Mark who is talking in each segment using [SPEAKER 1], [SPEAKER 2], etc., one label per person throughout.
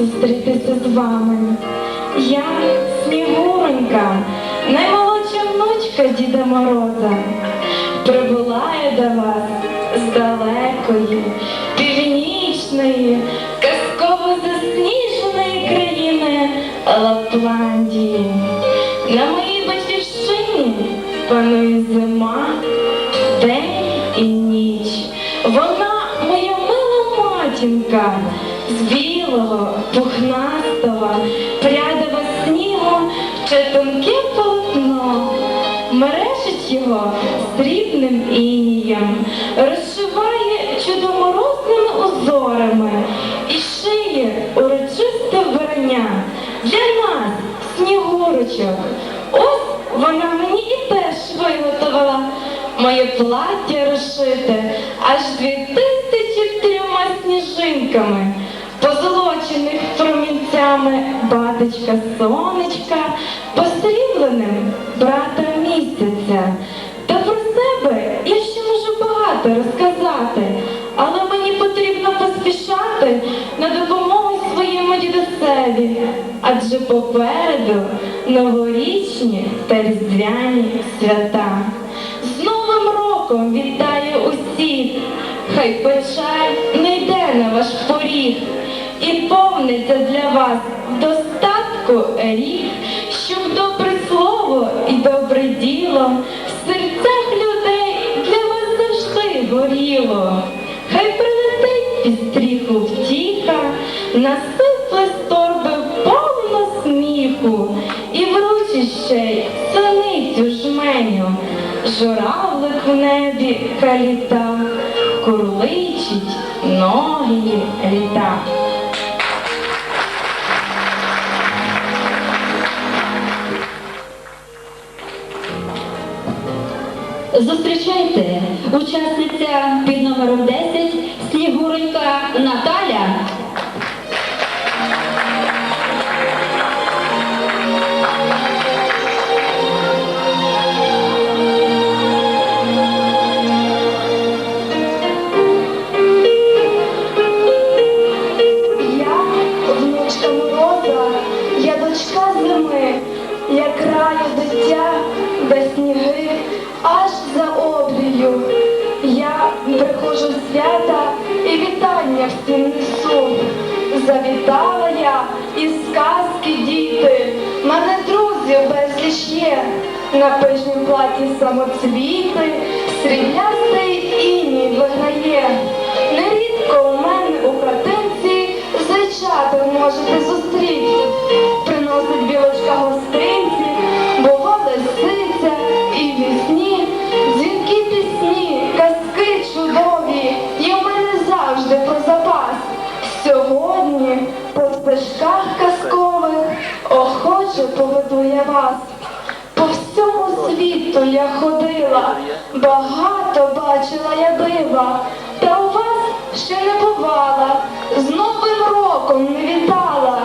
[SPEAKER 1] зустрітися з вами. Я Снігуронька, наймолодша внучка Діда Мороза. Прибула я до вас з далекої, північної, казково засніженої країни Лапландії. На моїй батьківщині панує зима, день і ніч. Вона моя мила матінка з білого, пухнастого, прядова снігу ще тонке полотно. Мережить його срібним інієм, розшиває чудоморозними узорами і шиє урочисте вбрання для нас, снігурочок. Ось вона мені і теж виготовила моє плаття розшите аж дві тисячі трьома сніжинками, позолочених промінцями батечка сонечка, посрібленим брата місяця. Та про себе я ще можу багато розказати, але мені потрібно поспішати на допомогу своєму дідусеві, адже попереду новорічні та різдвяні свята. З Новим роком вітаю усіх, хай печаль не йде на ваш поріг, і повниться для вас в достатку рік, щоб добре слово і добре діло в серцях людей для вас завжди горіло. Хай прилетить під стріху втіха, насипле з торби повно сміху, і вручить ще й синицю жменю, журавлик в небі каліта, курличить ноги літа.
[SPEAKER 2] Зустрічайте учасниця під номером 10 Снігуренька Наталя.
[SPEAKER 1] На пишнім платі самоцвіти, сріблястий іній виграє. Нерідко у мене у хатинці зайчата можете зустріти. Приносить білочка гостинці, бува лисиця і вісні, дзвінки пісні, казки чудові, і у мене завжди про запас. Сьогодні по стежках казкових охоче поведу я вас. Світу я ходила, багато бачила я дива, та у вас ще не бувала, з Новим роком не вітала.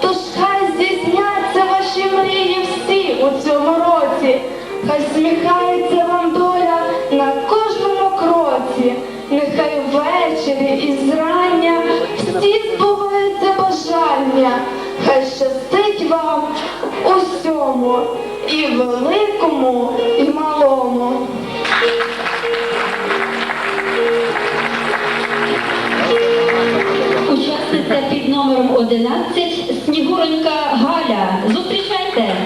[SPEAKER 1] Тож хай здійсняться ваші мрії всі у цьому році, хай сміхається вам доля на кожному кроці, нехай ввечері і зрання всі збуваються бажання, хай щастить вам усьому, і великому, і малому.
[SPEAKER 2] Учасниця під номером 11 Снігуренька Галя. Зустрічайте.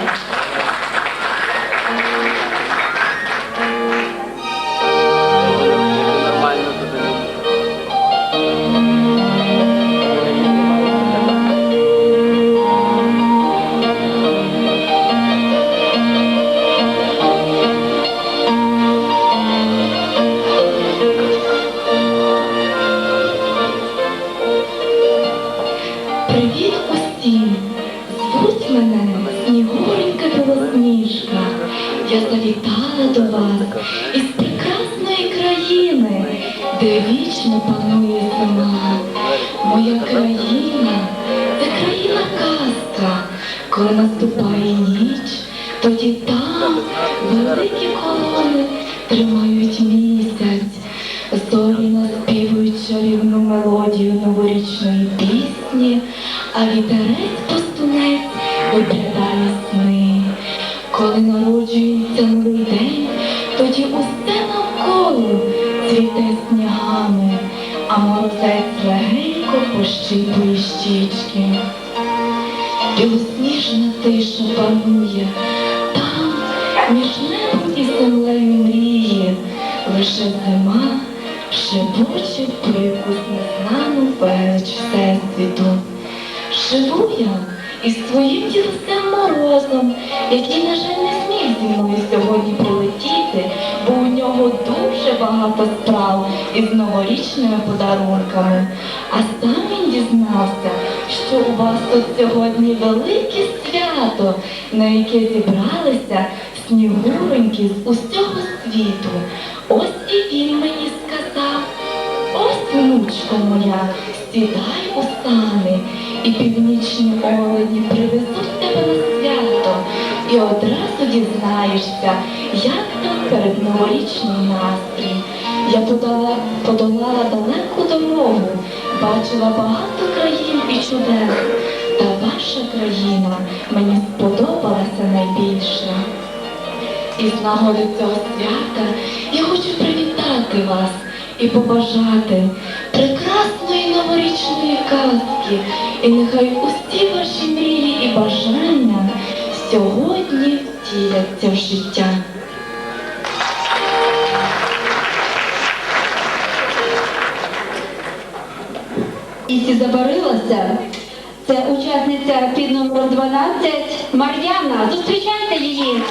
[SPEAKER 1] Де вічно панує зима. Моя країна це країна казка. Коли наступає
[SPEAKER 3] цвіте снігами, а морозець легенько пощипує щічки. Білосніжна тиша панує, там між небом і землею мріє, лише зима шепоче про якусь незнану велич всесвіту. Живу я із своїм дідусем морозом, який, на жаль, не зміг зі мною сьогодні прилетіти, бо у нього дуже багато справ із новорічними подарунками. А сам він дізнався, що у вас тут сьогодні велике свято, на яке зібралися снігуроньки з усього світу. Ось і він мені сказав. Ось, внучко моя, сідай у сани, і північні олені привезуть тебе на свято, і одразу дізнаєшся, як там перед новорічний настрій. Я подала, подолала далеку дорогу, бачила багато країн і чудес, та ваша країна мені сподобалася найбільше. І з нагоди цього свята я хочу привітати вас і побажати прекрасної новорічної казки. І нехай усі ваші мрії і бажання сьогодні втіляться в життя.
[SPEAKER 4] І забарилася. Це учасниця під номером 12 Мар'яна. Зустрічайте її.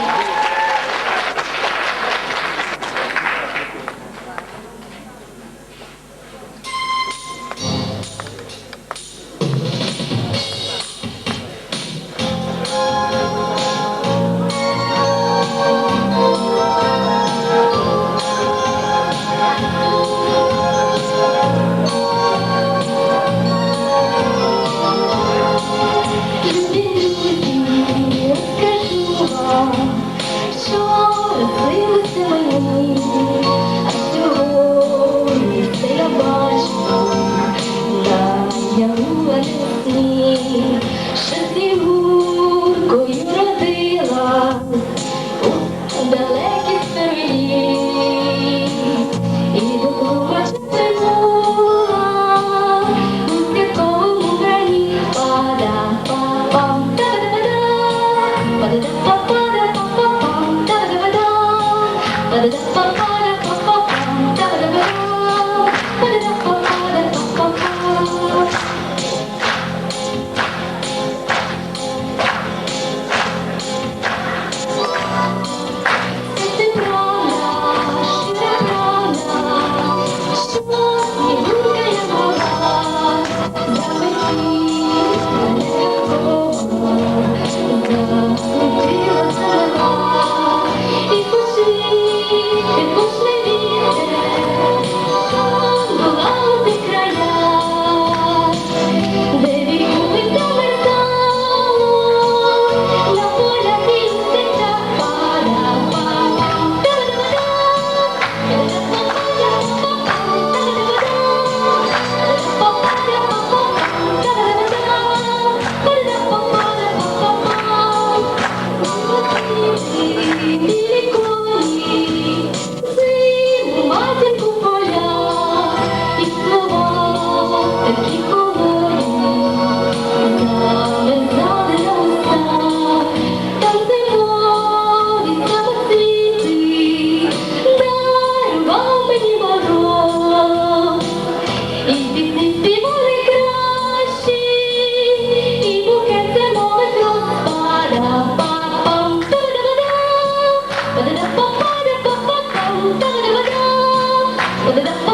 [SPEAKER 3] Well,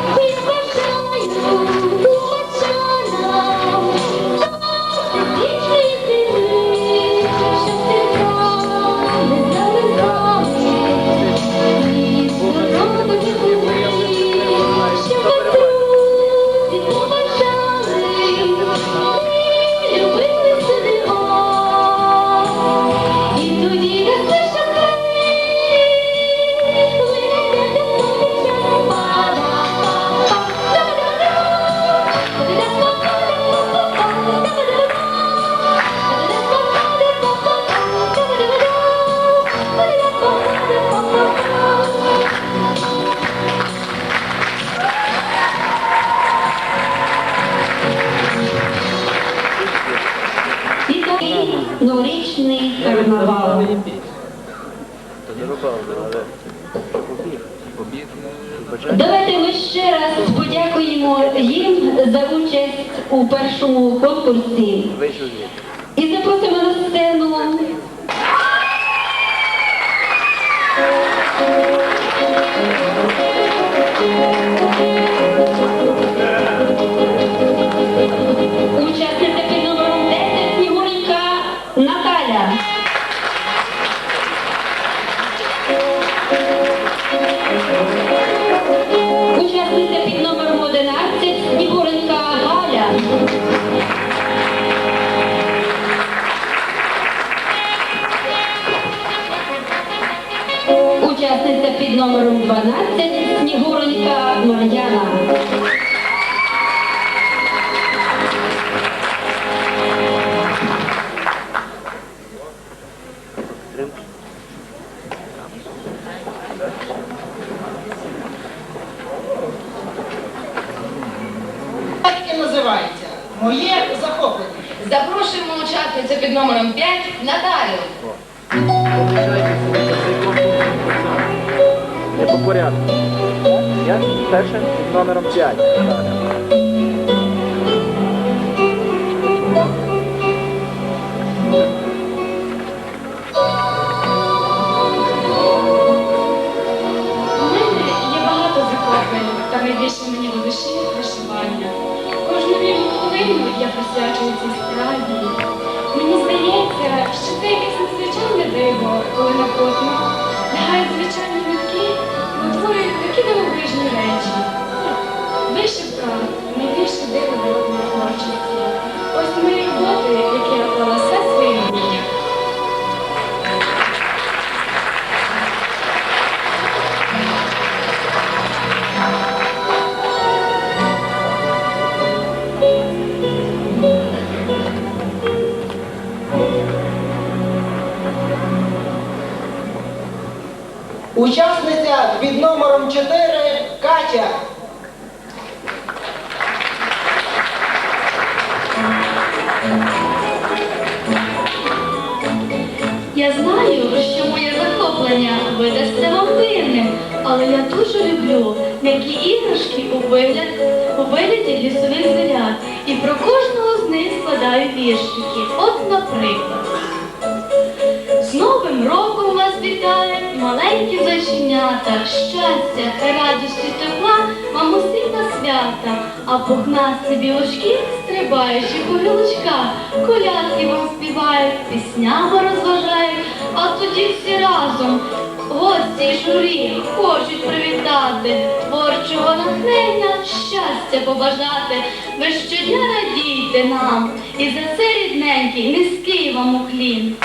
[SPEAKER 3] І
[SPEAKER 2] Давайте ми ще раз подякуємо їм за участь у першому конкурсі. І запросимо на сцену номером 12 Снігуренька Мар'яна.
[SPEAKER 5] Називається. Моє захоплення.
[SPEAKER 6] Запрошуємо учасницю під номером 5 Наталю.
[SPEAKER 7] По порядку. Я перше під номером 5.
[SPEAKER 6] Я знаю, що моє захоплення видасться вам дивним, але я дуже люблю м'які іграшки у, вигляд, у вигляді лісових звірят. І про кожного з них складаю віршики. От, наприклад. З Новим роком вас вітає маленькі зайченята, щастя, радості, тепла, вам усім на свята, а пухнасті білочки, стрибаючи по гілочках, колядки вам співають, піснями розважають, а тоді всі разом гості й журі хочуть привітати, творчого натхнення, щастя побажати. Ви щодня радійте нам, і за це рідненький, низький вам уклін.